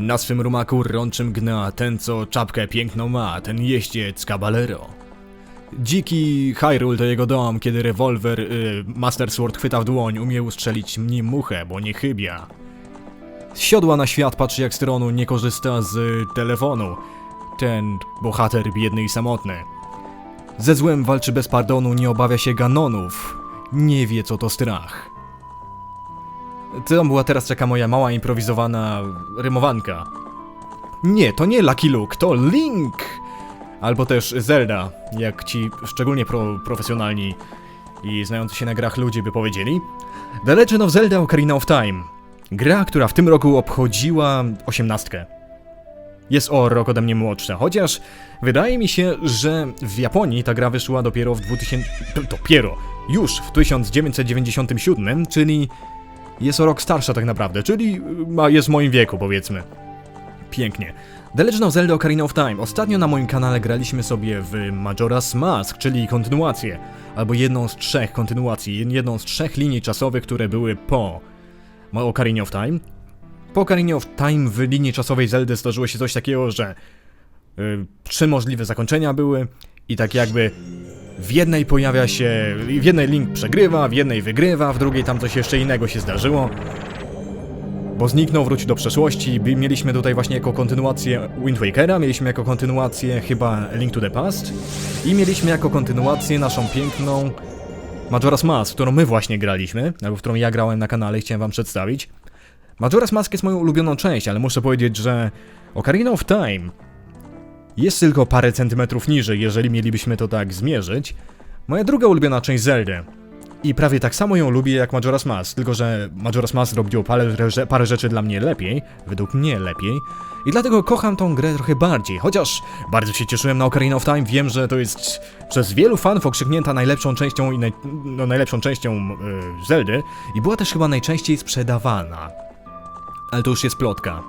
Na swym rumaku rączym gna ten, co czapkę piękną ma, ten jeździec Caballero. Dziki Hyrule to jego dom, kiedy rewolwer y, Master Sword chwyta w dłoń, umie ustrzelić nim muchę, bo nie chybia. Z siodła na świat patrzy jak z tronu, nie korzysta z y, telefonu. Ten bohater biedny i samotny. Ze złem walczy bez pardonu, nie obawia się ganonów. Nie wie co to strach. To była teraz czeka moja mała improwizowana rymowanka. Nie, to nie Lucky Luke, to Link! Albo też Zelda, jak ci szczególnie pro, profesjonalni i znający się na grach ludzie by powiedzieli. The Legend of Zelda Ocarina of Time. Gra, która w tym roku obchodziła osiemnastkę. Jest o rok ode mnie młodsza, chociaż wydaje mi się, że w Japonii ta gra wyszła dopiero w 2000... Dopiero, już w 1997, czyli jest o rok starsza tak naprawdę, czyli ma, jest w moim wieku powiedzmy. Pięknie. The Legend of Zelda Ocarina of Time. Ostatnio na moim kanale graliśmy sobie w Majora's Mask, czyli kontynuację, albo jedną z trzech kontynuacji, jedną z trzech linii czasowych, które były po Ocarina of Time. Po Ocarina of Time w linii czasowej Zeldy zdarzyło się coś takiego, że y, trzy możliwe zakończenia były i tak jakby w jednej pojawia się, w jednej Link przegrywa, w jednej wygrywa, w drugiej tam coś jeszcze innego się zdarzyło. Bo zniknął, wrócił do przeszłości. Mieliśmy tutaj właśnie jako kontynuację Wind Wakera, mieliśmy jako kontynuację chyba Link to the Past i mieliśmy jako kontynuację naszą piękną Majora's Mask, którą my właśnie graliśmy, albo którą ja grałem na kanale i chciałem wam przedstawić. Majora's Mask jest moją ulubioną część, ale muszę powiedzieć, że Ocarina of Time jest tylko parę centymetrów niżej, jeżeli mielibyśmy to tak zmierzyć. Moja druga ulubiona część Zeldy. I prawie tak samo ją lubię jak Majora's Mask, tylko że Majora's Mask robiło parę, parę rzeczy dla mnie lepiej, według mnie lepiej. I dlatego kocham tą grę trochę bardziej, chociaż bardzo się cieszyłem na Ocarina of Time, wiem, że to jest przez wielu fanów okrzyknięta najlepszą częścią i naj, no, najlepszą częścią yy, Zeldy i była też chyba najczęściej sprzedawana. Ale to już jest plotka.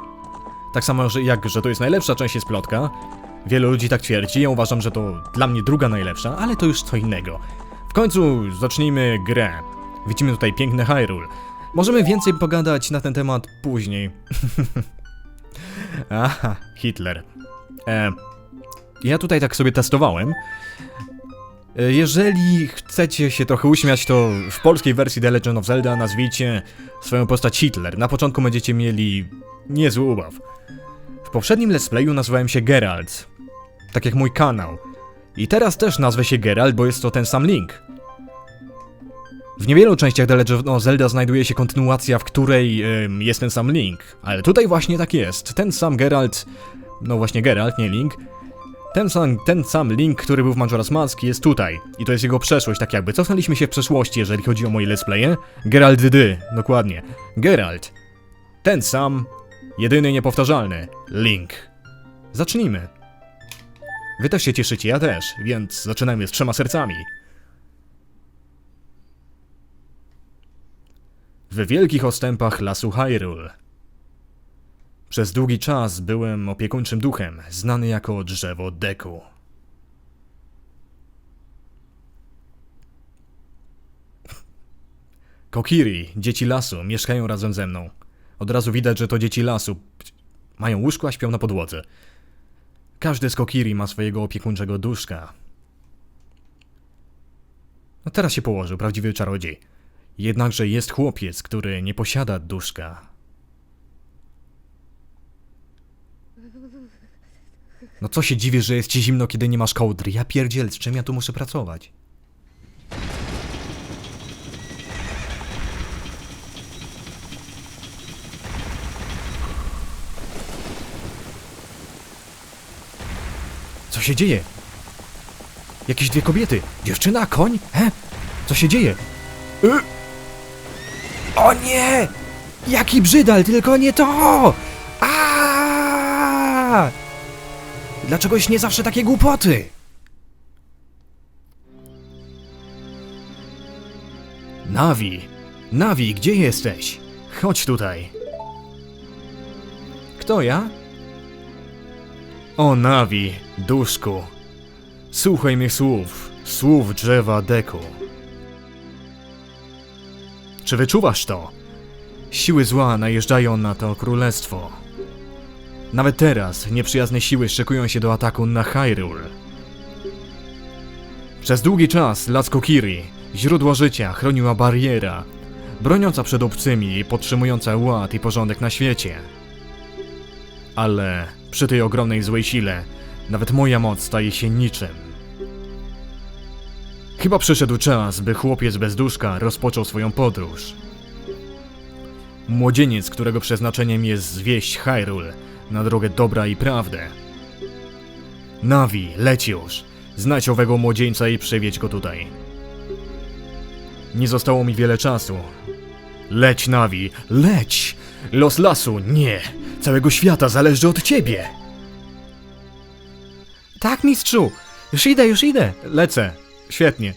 Tak samo jak, że to jest najlepsza część jest plotka. Wielu ludzi tak twierdzi, ja uważam, że to dla mnie druga najlepsza, ale to już co innego. W końcu zacznijmy grę. Widzimy tutaj piękny Hyrule. Możemy więcej pogadać na ten temat później. Aha, Hitler. E, ja tutaj tak sobie testowałem. E, Jeżeli chcecie się trochę uśmiać, to w polskiej wersji The Legend of Zelda nazwijcie swoją postać Hitler. Na początku będziecie mieli niezły ubaw. W poprzednim let's playu nazywałem się Geralt. Tak jak mój kanał. I teraz też nazwę się Geralt, bo jest to ten sam link. W niewielu częściach The Legend of Zelda znajduje się kontynuacja, w której jest ten sam Link. Ale tutaj właśnie tak jest. Ten sam Geralt, no właśnie Geralt, nie Link. Ten sam, ten sam Link, który był w Majora's Mask jest tutaj. I to jest jego przeszłość, tak jakby. Cofnęliśmy się w przeszłości, jeżeli chodzi o moje let's playe. Geralt dy, dokładnie. Geralt. Ten sam, jedyny niepowtarzalny Link. Zacznijmy. Wy też się cieszycie, ja też, więc zaczynamy z trzema sercami. W wielkich ostępach lasu Hyrule. Przez długi czas byłem opiekuńczym duchem, znany jako drzewo Deku. Kokiri, dzieci lasu, mieszkają razem ze mną. Od razu widać, że to dzieci lasu. Mają łóżko, a śpią na podłodze. Każdy z Kokiri ma swojego opiekuńczego duszka. No teraz się położył, prawdziwy czarodziej. Jednakże jest chłopiec, który nie posiada duszka. No co się dziwisz, że jest ci zimno, kiedy nie masz kołdry? Ja pierdziel, z czym ja tu muszę pracować? Co się dzieje? Jakieś dwie kobiety. Dziewczyna, koń? He? Co się dzieje? Y o nie! Jaki brzydal, tylko nie to! A! Dlaczegoś nie zawsze takie głupoty? Nawi, Nawi, gdzie jesteś? Chodź tutaj. Kto ja? O Nawi, duszku. Słuchaj mych słów, słów drzewa Deku. Czy wyczuwasz to? Siły zła najeżdżają na to królestwo. Nawet teraz nieprzyjazne siły szykują się do ataku na Hyrule. Przez długi czas Las Kokiri, źródło życia, chroniła bariera, broniąca przed obcymi i podtrzymująca ład i porządek na świecie. Ale przy tej ogromnej złej sile, nawet moja moc staje się niczym. Chyba przyszedł czas, by chłopiec bez duszka rozpoczął swoją podróż. Młodzieniec, którego przeznaczeniem jest zwieść Hyrule na drogę dobra i prawdę. Navi, leć już. Znajdź owego młodzieńca i przywieź go tutaj. Nie zostało mi wiele czasu. Leć, Navi, leć! Los lasu, nie! Całego świata zależy od ciebie! Tak, mistrzu! Już idę, już idę! Lecę. Świetnie.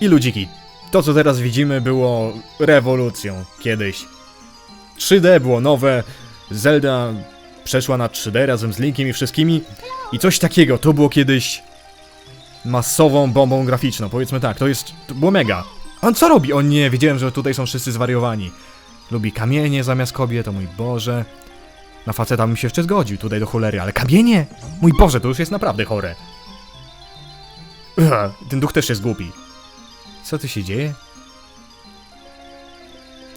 I ludziki. To, co teraz widzimy, było rewolucją kiedyś. 3D było nowe, Zelda przeszła na 3D razem z Linkiem i wszystkimi i coś takiego, to było kiedyś masową bombą graficzną, powiedzmy tak, to jest, to było mega. On co robi? O nie, wiedziałem, że tutaj są wszyscy zwariowani. Lubi kamienie zamiast kobiet, o mój Boże. Na faceta bym się jeszcze zgodził tutaj do cholery, ale kamienie? Mój Boże, to już jest naprawdę chore. Ugh, ten duch też jest głupi. Co tu się dzieje?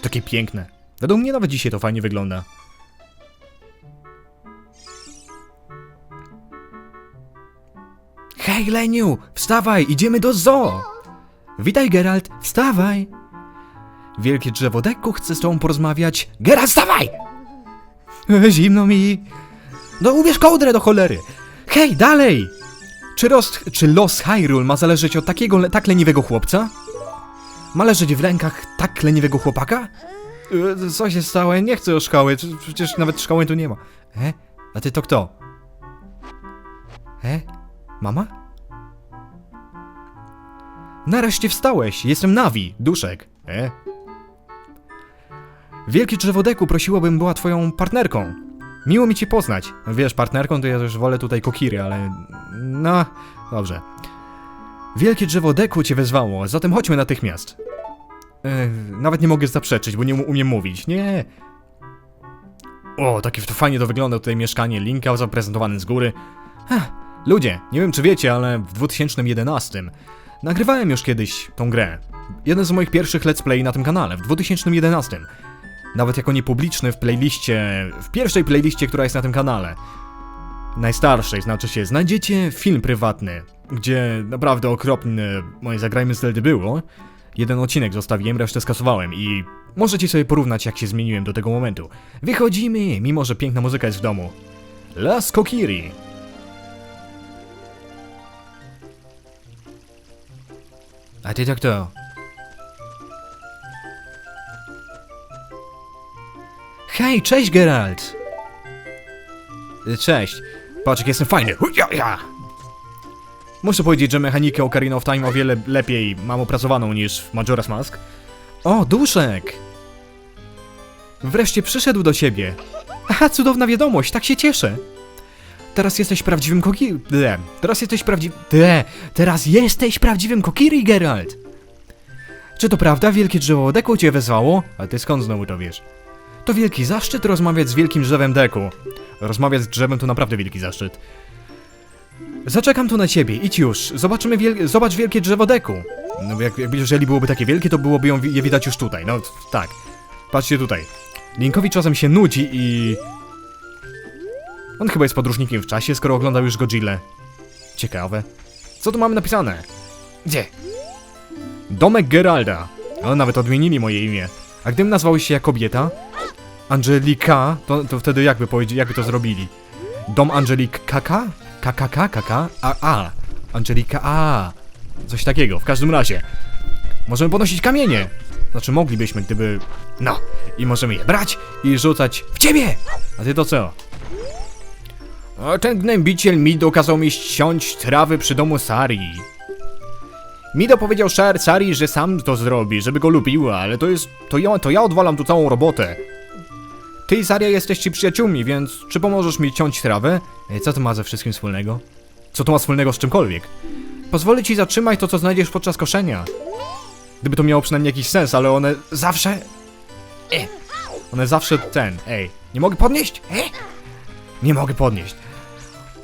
Takie piękne. Według mnie nawet dzisiaj to fajnie wygląda. Hej, Leniu! Wstawaj, idziemy do zoo! Witaj, Geralt, wstawaj! Wielkie drzewo deku chce z tobą porozmawiać. Geralt, wstawaj! Zimno mi. No ubierz kołdrę do cholery. Hej, dalej! Czy, roz, czy los Hyrule ma zależeć od takiego tak leniwego chłopca? Ma leżeć w rękach tak leniwego chłopaka? E, Co się stało? Ja Nie chcę o szkoły, przecież nawet szkoły tu nie ma. E? A ty to kto? E? Mama? Nareszcie wstałeś, jestem Navi, duszek. E? Wielkie drzewodeku prosiłabym była twoją partnerką. Miło mi cię poznać. Wiesz, partnerką to ja też wolę tutaj kokiry, ale... No, dobrze. Wielkie drzewo deku cię wezwało, zatem chodźmy natychmiast. E, nawet nie mogę zaprzeczyć, bo nie umiem mówić. Nie. O, takie to fajnie to wygląda tutaj mieszkanie Linka zaprezentowane z góry. Ech, ludzie, nie wiem czy wiecie, ale w 2011 nagrywałem już kiedyś tą grę. Jeden z moich pierwszych let's play na tym kanale, w 2011. Nawet jako niepubliczny w playliście, w pierwszej playliście, która jest na tym kanale. Najstarszej, znaczy się, znajdziecie film prywatny, gdzie naprawdę okropne moje zagrajmy z było. Jeden odcinek zostawiłem, resztę skasowałem i możecie sobie porównać jak się zmieniłem do tego momentu. Wychodzimy, mimo że piękna muzyka jest w domu. Las Kokiri. A ty to Hej, cześć Geralt! Y, Cześć. Patrz jak jestem fajny. Muszę powiedzieć, że mechanikę Ocarina of Time o wiele lepiej mam opracowaną niż w Majora's Mask. O, duszek! Wreszcie przyszedł do siebie. Aha, cudowna wiadomość, tak się cieszę. Teraz jesteś prawdziwym Kokiri... Ble. Teraz jesteś prawdziwy... Ble. Teraz jesteś prawdziwym Kokiri, Geralt! Czy to prawda, wielkie drzewo deku cię wezwało? A ty skąd znowu to wiesz? To wielki zaszczyt rozmawiać z wielkim drzewem deku. Rozmawiać z drzewem to naprawdę wielki zaszczyt. Zaczekam tu na ciebie, idź już. Zobaczymy wiel zobacz wielkie drzewo deku. No jak, jak, jeżeli byłoby takie wielkie, to byłoby ją, je widać już tutaj. No tak. Patrzcie tutaj. Linkowi czasem się nudzi i... On chyba jest podróżnikiem w czasie, skoro oglądał już Godzilla. Ciekawe. Co tu mamy napisane? Gdzie? Domek Geralda. O, nawet odmienili moje imię. A gdybym nazwał się jak kobieta, Angelika, to, to wtedy jakby, powiedzi- jakby to zrobili? Dom Angelik Kaka? KKK? KK? A, a. Angelika A. Coś takiego, w każdym razie. Możemy podnosić kamienie. Znaczy moglibyśmy, gdyby... No. I możemy je brać i rzucać w ciebie! A ty to co? Ten gnębiciel Mido kazał mi ściąć trawy przy domu Sari. Mido powiedział Sari, że sam to zrobi, żeby go lubiła, ale to jest... To ja, to ja odwalam tu całą robotę. Ty i Saria jesteście przyjaciółmi, więc czy pomożesz mi ciąć trawę? Ej, Co to ma ze wszystkim wspólnego? Co to ma wspólnego z czymkolwiek? Pozwolę ci zatrzymać to, co znajdziesz podczas koszenia. Gdyby to miało przynajmniej jakiś sens, ale one zawsze... E. One zawsze ten... Ej, nie mogę podnieść? E. Nie mogę podnieść.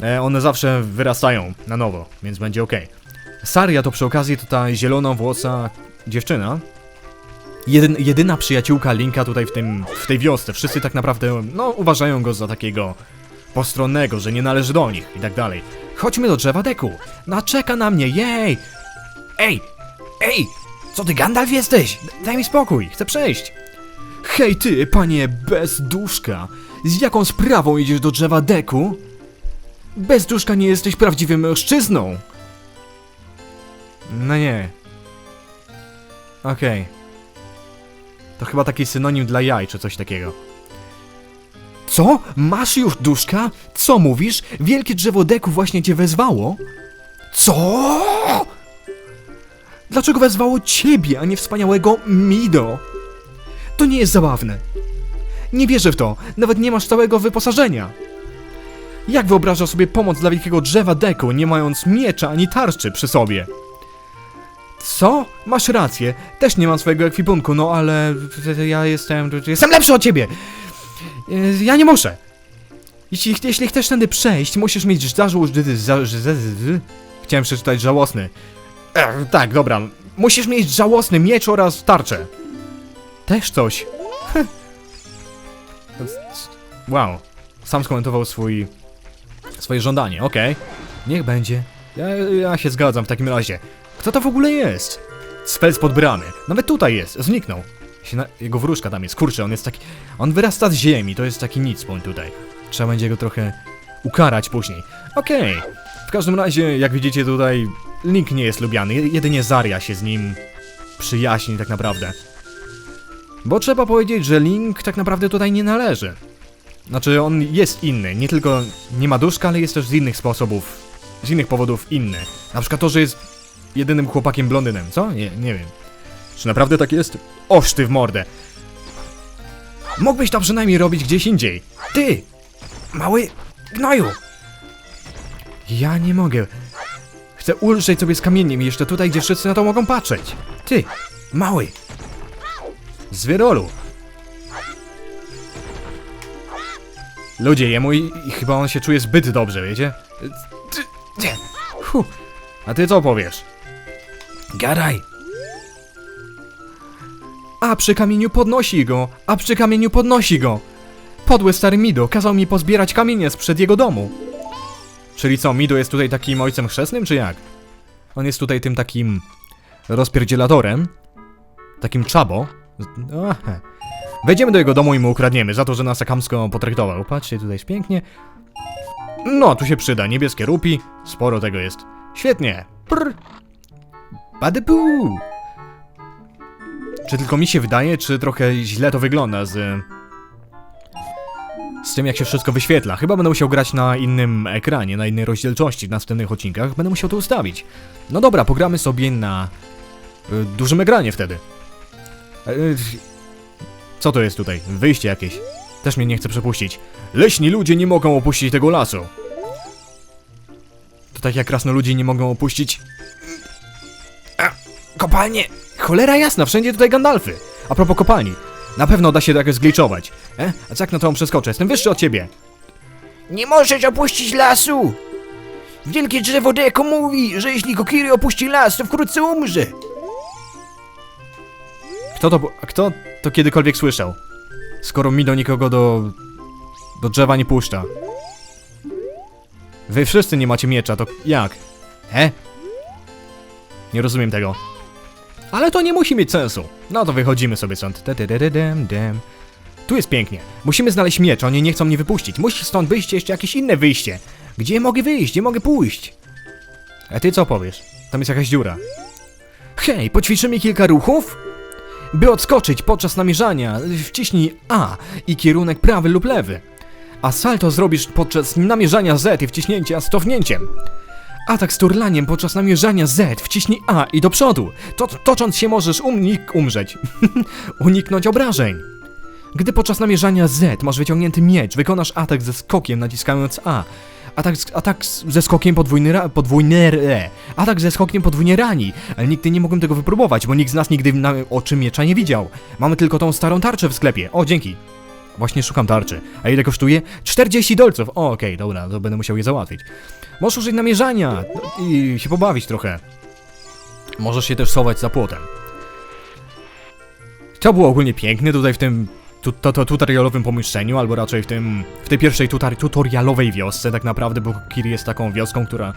E, one zawsze wyrastają na nowo, więc będzie ok. Saria to przy okazji to ta zielona włosa dziewczyna. Jedyn, jedyna przyjaciółka Linka tutaj w, tym, w tej wiosce. Wszyscy tak naprawdę, no, uważają go za takiego postronnego, że nie należy do nich i tak dalej. Chodźmy do drzewa deku. No, czeka na mnie, jej! Ej! Ej! Co ty, Gandalf jesteś? Daj mi spokój, chcę przejść. Hej ty, panie bez duszka! Z jaką sprawą idziesz do drzewa deku? Bez duszka nie jesteś prawdziwym mężczyzną! No nie. Okej. To chyba taki synonim dla jaj, czy coś takiego. Co? Masz już duszka? Co mówisz? Wielkie drzewo deku właśnie cię wezwało? Co? Dlaczego wezwało ciebie, a nie wspaniałego Mido? To nie jest zabawne. Nie wierzę w to. Nawet nie masz całego wyposażenia. Jak wyobrażasz sobie pomoc dla wielkiego drzewa deku, nie mając miecza ani tarczy przy sobie? Co? Masz rację. Też nie mam swojego ekwipunku, no ale ja jestem... Jestem lepszy od ciebie! E, Ja nie muszę. Jeśli, jeśli chcesz tędy przejść, musisz mieć zarzut... Chciałem przeczytać żałosny. E, tak, dobra. Musisz mieć żałosny miecz oraz tarczę. Też coś. Wow. Sam skomentował swój... swoje żądanie, okej. Niech będzie. Ja, ja się zgadzam w takim razie. Kto to w ogóle jest? Spec pod bramy. Nawet tutaj jest. Zniknął. Jego wróżka tam jest. Kurczę, on jest taki... On wyrasta z ziemi. To jest taki nic bądź tutaj. Trzeba będzie go trochę ukarać później. Okej. W każdym razie, jak widzicie tutaj, Link nie jest lubiany. Jedynie Zarya się z nim przyjaźni tak naprawdę. Bo trzeba powiedzieć, że Link tak naprawdę tutaj nie należy. Znaczy, on jest inny. Nie tylko nie ma duszka, ale jest też z innych sposobów, z innych powodów inny. Na przykład to, że jest jedynym chłopakiem blondynem, co? Nie, nie wiem. Czy naprawdę tak jest? Oż ty w mordę. Mógłbyś to przynajmniej robić gdzieś indziej. Ty! Mały gnoju! Ja nie mogę. Chcę ulżyć sobie z kamieniem jeszcze tutaj, gdzie wszyscy na to mogą patrzeć. Ty! Mały! Z wyrolu. Ludzie, jemu i, i chyba on się czuje zbyt dobrze, wiecie? Ty. Hu. A ty co powiesz? Gadaj. A przy kamieniu podnosi go, a przy kamieniu podnosi go. Podły stary Mido kazał mi pozbierać kamienie sprzed jego domu. Czyli co, Mido jest tutaj takim ojcem chrzestnym, czy jak? On jest tutaj tym takim rozpierdzielatorem. Takim czabo. Aha. Wejdziemy do jego domu i mu ukradniemy za to, że nas tak chamsko potraktował. Patrzcie, tutaj jest pięknie. No, tu się przyda. Niebieskie rupi. Sporo tego jest. Świetnie. Prr. Badypu. Czy tylko mi się wydaje, czy trochę źle to wygląda z... Z tym, jak się wszystko wyświetla. Chyba będę musiał grać na innym ekranie, na innej rozdzielczości w następnych odcinkach. Będę musiał to ustawić. No dobra, pogramy sobie na... Y, dużym ekranie wtedy. Y, co to jest tutaj? Wyjście jakieś. Też mnie nie chce przepuścić. Leśni ludzie nie mogą opuścić tego lasu. To tak jak krasnoludzie nie mogą opuścić... Kopalnie! Cholera jasna, wszędzie tutaj Gandalfy. A propos kopalni. Na pewno da się to jakoś zgliczować. E? A co jak na to przeskoczę? Jestem wyższy od ciebie. Nie możesz opuścić lasu! Wielkie drzewo Deko mówi, że jeśli Kokiri opuści las, to wkrótce umrze. Kto to... Kto to kiedykolwiek słyszał? Skoro mi do nikogo do... Do drzewa nie puszcza. Wy wszyscy nie macie miecza, to jak? He? Nie rozumiem tego. Ale to nie musi mieć sensu. No to wychodzimy sobie stąd. Tu jest pięknie. Musimy znaleźć miecz, oni nie chcą mnie wypuścić. Musi stąd wyjść jeszcze jakieś inne wyjście. Gdzie mogę wyjść? Gdzie mogę pójść? A ty co powiesz? Tam jest jakaś dziura. Hej, poćwiczymy kilka ruchów? By odskoczyć podczas namierzania, wciśnij A i kierunek prawy lub lewy. A salto zrobisz podczas namierzania Z i wciśnięcia z cofnięciem. Atak z turlaniem podczas namierzania Z wciśnij A i do przodu. To, tocząc się możesz unik umrzeć. Uniknąć obrażeń. Gdy podczas namierzania Z masz wyciągnięty miecz, wykonasz atak ze skokiem naciskając A. Atak, z- atak ze skokiem podwójny, ra, podwójny R. Atak ze skokiem podwójnie rani. Ale nigdy nie mogłem tego wypróbować, bo nikt z nas nigdy na oczy miecza nie widział. Mamy tylko tą starą tarczę w sklepie. O, dzięki. Właśnie szukam tarczy. A ile kosztuje? 40 dolców! O, okej, dobra, to będę musiał je załatwić. Możesz użyć namierzania i się pobawić trochę. Możesz się też schować za płotem. To było ogólnie piękne tutaj w tym tu, to, to tutorialowym pomieszczeniu, albo raczej w tym w tej pierwszej tutorialowej wiosce tak naprawdę, bo Kiri jest taką wioską, która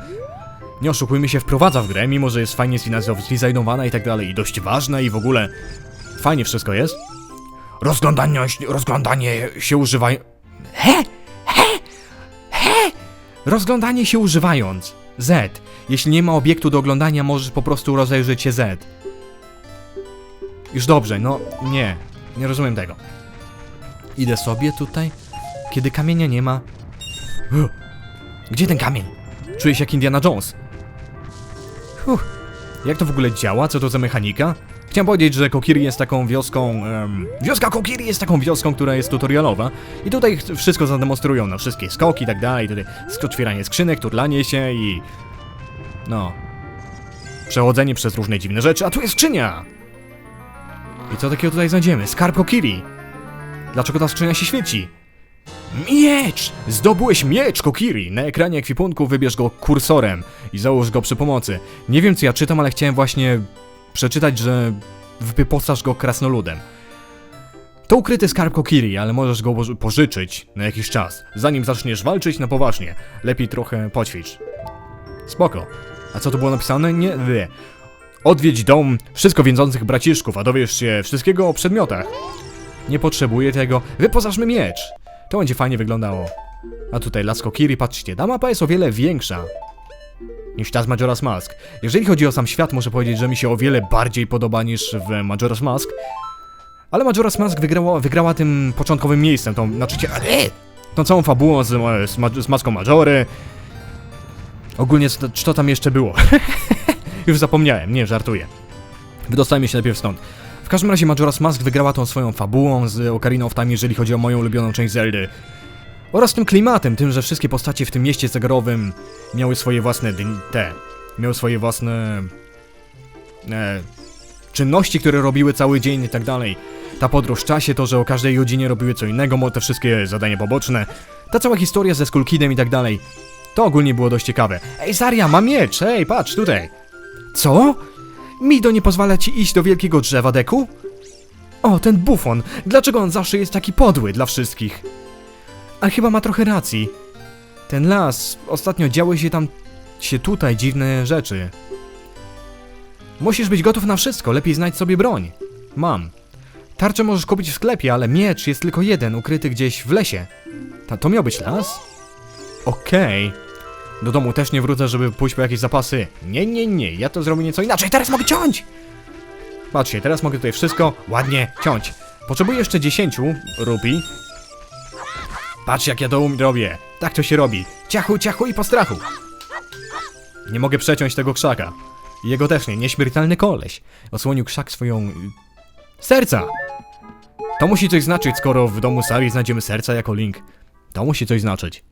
nie oszukujmy się, wprowadza w grę, mimo że jest fajnie zdesignowana i tak dalej, i dość ważna i w ogóle fajnie wszystko jest. Rozglądanie, rozglądanie się! He! He! Rozglądanie się używając. Z. Jeśli nie ma obiektu do oglądania, możesz po prostu rozejrzeć się Z. Już dobrze, no nie. Nie rozumiem tego. Idę sobie tutaj, kiedy kamienia nie ma. Gdzie ten kamień? Czuję się jak Indiana Jones. Uff. Jak to w ogóle działa? Co to za mechanika? Chciałem powiedzieć, że Kokiri jest taką wioską. wioska Kokiri jest taką wioską, która jest tutorialowa. I tutaj wszystko zademonstrują, no wszystkie skoki i tak dalej. Tutaj otwieranie skrzynek, turlanie się i. No. Przechodzenie przez różne dziwne rzeczy. A tu jest skrzynia! I co takiego tutaj znajdziemy? Skarb Kokiri! Dlaczego ta skrzynia się świeci? Miecz! Zdobyłeś miecz, Kokiri! Na ekranie ekwipunku wybierz go kursorem i załóż go przy pomocy. Nie wiem, co ja czytam, ale chciałem właśnie przeczytać, że wyposaż go krasnoludem. To ukryty skarb Kokiri, ale możesz go poży- pożyczyć na jakiś czas, zanim zaczniesz walczyć na poważnie. Lepiej trochę poćwicz. Spoko. A co tu było napisane? Nie wie. Odwiedź dom wszystko wiedzących braciszków, a dowiesz się wszystkiego o przedmiotach. Nie potrzebuję tego. Wyposażmy miecz. To będzie fajnie wyglądało. A tutaj Lasko Kiri, patrzcie, ta mapa jest o wiele większa niż ta z Majora's Mask. Jeżeli chodzi o sam świat, muszę powiedzieć, że mi się o wiele bardziej podoba niż w Majora's Mask. Ale Majora's Mask wygrała, wygrała tym początkowym miejscem, tą, znaczy, ale, tą całą fabułą z, z, z maską Majory. Ogólnie, co, co tam jeszcze było? Już zapomniałem, nie, żartuję. Wydostajmy się najpierw stąd. W każdym razie Majora's Mask wygrała tą swoją fabułą z Ocarina of Time, jeżeli chodzi o moją ulubioną część Zeldy. Oraz tym klimatem, tym, że wszystkie postacie w tym mieście zegarowym miały swoje własne te, miały swoje własne e, czynności, które robiły cały dzień i tak dalej. Ta podróż w czasie, to, że o każdej godzinie robiły co innego, te wszystkie zadania poboczne, ta cała historia ze Skull Kidem i tak dalej. To ogólnie było dość ciekawe. Ej, Zaria, mam miecz! Ej, patrz, tutaj! Co? Mido nie pozwala ci iść do wielkiego drzewa, Deku? O, ten bufon! Dlaczego on zawsze jest taki podły dla wszystkich? A chyba ma trochę racji. Ten las, ostatnio działy się tam, się tutaj dziwne rzeczy. Musisz być gotów na wszystko, lepiej znajdź sobie broń. Mam. Tarczę możesz kupić w sklepie, ale miecz jest tylko jeden, ukryty gdzieś w lesie. Ta, to miał być las? Okej. Do domu też nie wrócę, żeby pójść po jakieś zapasy. Nie, nie, nie, ja to zrobię nieco inaczej, teraz mogę ciąć! Patrzcie, teraz mogę tutaj wszystko ładnie ciąć. Potrzebuję jeszcze 10 rupi. Patrz jak ja to um- robię. Tak to się robi. Ciachu, ciachu i po strachu. Nie mogę przeciąć tego krzaka. Jego też nie, nieśmiertelny koleś. Osłonił krzak swoją... y, Serca! To musi coś znaczyć, skoro w domu Sari znajdziemy serca jako link. To musi coś znaczyć.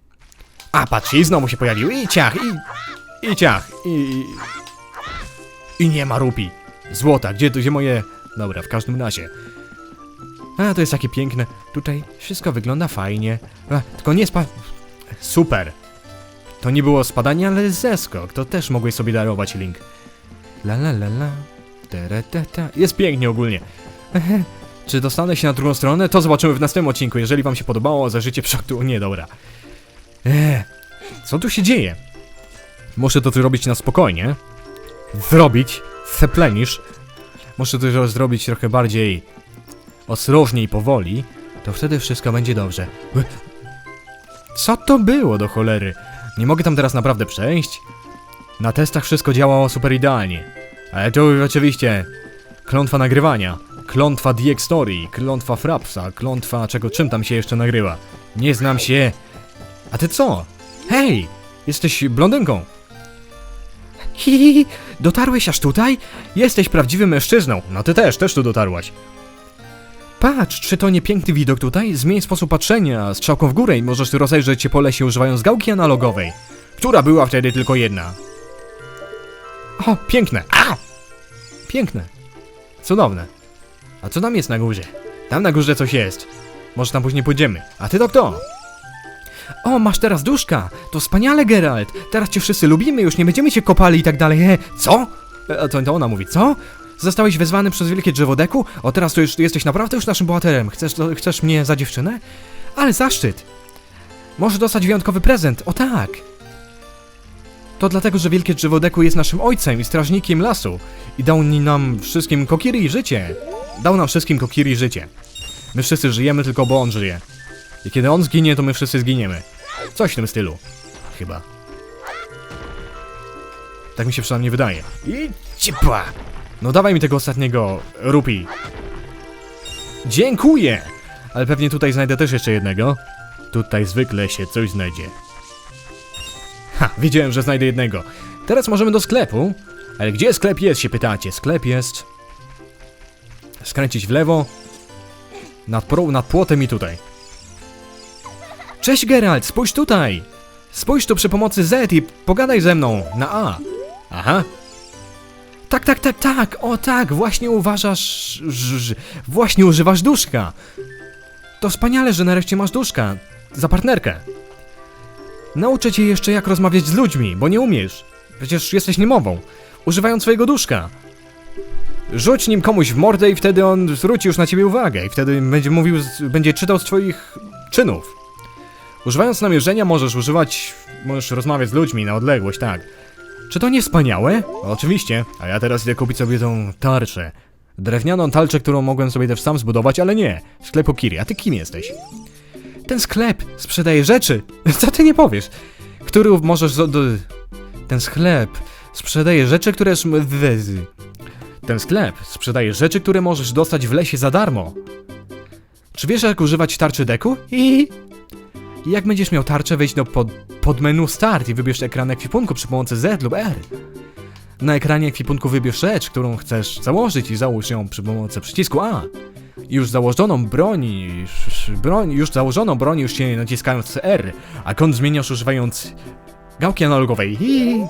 A, patrzcie, i znowu się pojawił. I ciach, i... I ciach, i- I nie ma rupi. Złota, gdzie, gdzie moje... Dobra, w każdym razie. A, to jest takie piękne. Tutaj wszystko wygląda fajnie. A, tylko nie spa... Super. To nie było spadanie, ale zeskok. To też mogłeś sobie darować link. La la la la. Tere, te. Jest pięknie ogólnie. Czy dostanę się na drugą stronę? To zobaczymy w następnym odcinku. Jeżeli wam się podobało, zajrzyjcie przodu. Nie, dobra. Co tu się dzieje? Muszę to zrobić na spokojnie. Zrobić. Seplenisz. Muszę to zrobić trochę bardziej ostrożnie i powoli, to wtedy wszystko będzie dobrze. Co to było do cholery? Nie mogę tam teraz naprawdę przejść? Na testach wszystko działało super idealnie. Ale to oczywiście klątwa nagrywania, klątwa DX Story, klątwa Frapsa, klątwa czego czym tam się jeszcze nagrywa. Nie znam się. A ty co? Hej! Jesteś blondynką. Hi, hi, hi, dotarłeś aż tutaj? Jesteś prawdziwym mężczyzną. No ty też, też tu dotarłaś. Patrz, czy to nie piękny widok tutaj? Zmień sposób patrzenia, strzałką w górę i możesz rozejrzeć się po lesie używając gałki analogowej, która była wtedy tylko jedna. O, piękne! A! Piękne. Cudowne. A co tam jest na górze? Tam na górze coś jest. Może tam później pójdziemy. A ty to kto? O, masz teraz duszka! To wspaniale, Geralt! Teraz cię wszyscy lubimy, już nie będziemy cię kopali i tak dalej. E, co? E, to, to ona mówi, co? Zostałeś wezwany przez wielkie drzewodeku? O, teraz to już jesteś naprawdę już naszym bohaterem. Chcesz, chcesz mnie za dziewczynę? Ale zaszczyt! Możesz dostać wyjątkowy prezent, o tak! To dlatego, że wielkie drzewodeku jest naszym ojcem i strażnikiem lasu. I dał nam wszystkim kokiri i życie. Dał nam wszystkim kokiri i życie. My wszyscy żyjemy tylko, bo on żyje. I kiedy on zginie, to my wszyscy zginiemy. Coś w tym stylu. Chyba. Tak mi się przynajmniej wydaje. I ciepła! No dawaj mi tego ostatniego rupi. Dziękuję! Ale pewnie tutaj znajdę też jeszcze jednego. Tutaj zwykle się coś znajdzie. Ha, wiedziałem, że znajdę jednego. Teraz możemy do sklepu. Ale gdzie sklep jest, się pytacie? Sklep jest... Skręcić w lewo. Nad, pro, nad płotem i tutaj. Cześć Geralt, spójrz tutaj! Spójrz tu przy pomocy Z i pogadaj ze mną na A. Aha. Tak, tak, tak, tak, o tak, właśnie uważasz, właśnie używasz duszka. To wspaniale, że nareszcie masz duszka. Za partnerkę. Nauczę cię jeszcze jak rozmawiać z ludźmi, bo nie umiesz. Przecież jesteś niemową. Używając swojego duszka. Rzuć nim komuś w mordę i wtedy on zwróci już na ciebie uwagę i wtedy będzie mówił, będzie czytał z twoich czynów. Używając namierzenia możesz używać, możesz rozmawiać z ludźmi na odległość, tak. Czy to nie wspaniałe? Oczywiście, a ja teraz idę kupić sobie tą tarczę. Drewnianą tarczę, którą mogłem sobie też sam zbudować, ale nie. W sklepu Kiri, a ty kim jesteś? Ten sklep sprzedaje rzeczy. Co ty nie powiesz? Który możesz... Ten sklep sprzedaje rzeczy, które... Ten sklep sprzedaje rzeczy, które możesz dostać w lesie za darmo. Czy wiesz, jak używać tarczy deku? I jak będziesz miał tarczę, wejdź do pod, pod menu Start i wybierz ekran ekwipunku przy pomocy Z lub R. Na ekranie ekwipunku wybierz rzecz, którą chcesz założyć i załóż ją przy pomocy przycisku A. Już założoną broń, już, broń, już założoną broń już się naciskając R, a kąt zmieniasz używając gałki analogowej. I...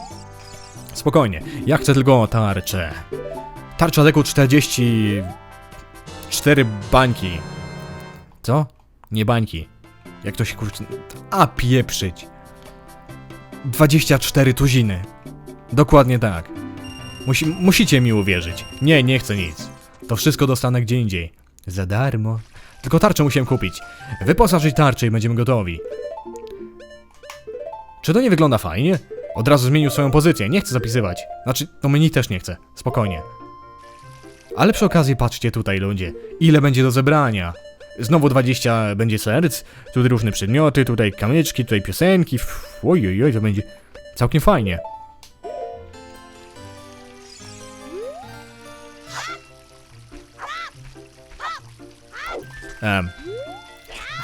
Spokojnie, ja chcę tylko tarczę. Tarcza deku 44 bańki. Co? Nie bańki. Jak to się kurczę... A pieprzyć. 24 tuziny. Dokładnie tak. Musi, musicie mi uwierzyć. Nie, nie chcę nic. To wszystko dostanę gdzie indziej. Za darmo. Tylko tarczę musiałem kupić. Wyposażyć tarczę i będziemy gotowi. Czy to nie wygląda fajnie? Od razu zmienił swoją pozycję. Nie chcę zapisywać. Znaczy, to menu też nie chcę. Spokojnie. Ale przy okazji patrzcie tutaj, ludzie. Ile będzie do zebrania? Znowu 20 będzie serc, tutaj różne przedmioty, tutaj kamyczki, tutaj piosenki. F- Oj, oj, oj, to będzie całkiem fajnie. Em.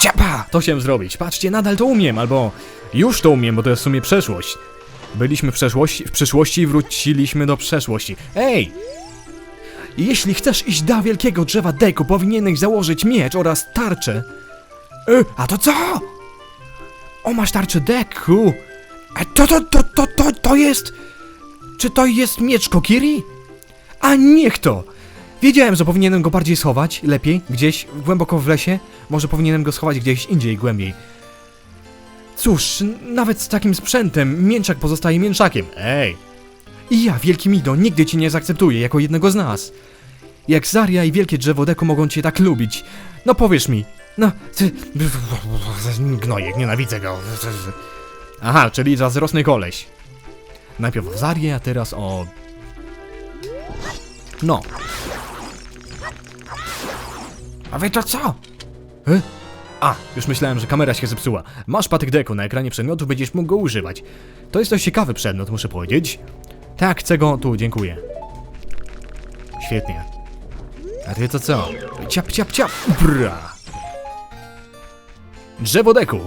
Ciapa! To chciałem zrobić. Patrzcie, nadal to umiem, albo już to umiem, bo to jest w sumie przeszłość. Byliśmy w przeszłości, w przyszłości i wróciliśmy do przeszłości. Ej! Jeśli chcesz iść do wielkiego drzewa deku, powinieneś założyć miecz oraz tarczę. E, a to co? O, masz tarczę deku. A to, to, to, to, to, to jest... Czy to jest miecz Kokiri? A niech to! Wiedziałem, że powinienem go bardziej schować, lepiej, gdzieś głęboko w lesie. Może powinienem go schować gdzieś indziej, głębiej. Cóż, nawet z takim sprzętem mięczak pozostaje mięczakiem. Ej! I ja, Wielki Mido, nigdy cię nie zaakceptuję jako jednego z nas. Jak Zaria i Wielkie Drzewo Deku mogą cię tak lubić? No powiesz mi. No, ty... Gnojek, nienawidzę go. Aha, czyli zazdrosny koleś. Najpierw o Zarię, a teraz o... No. A wy to co? E? A, już myślałem, że kamera się zepsuła. Masz patyk deku, na ekranie przedmiotów będziesz mógł go używać. To jest dość ciekawy przedmiot, muszę powiedzieć. Tak, chcę go tu, dziękuję. Świetnie. A ty to co? Ciap, ciap, ciap, bra. Drzewo deku.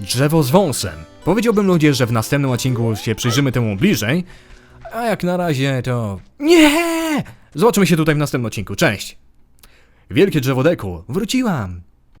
Drzewo z wąsem. Powiedziałbym ludzie, że w następnym odcinku się przyjrzymy temu bliżej, a jak na razie to... Nie! Zobaczymy się tutaj w następnym odcinku. Cześć! Wielkie drzewo deku. Wróciłam.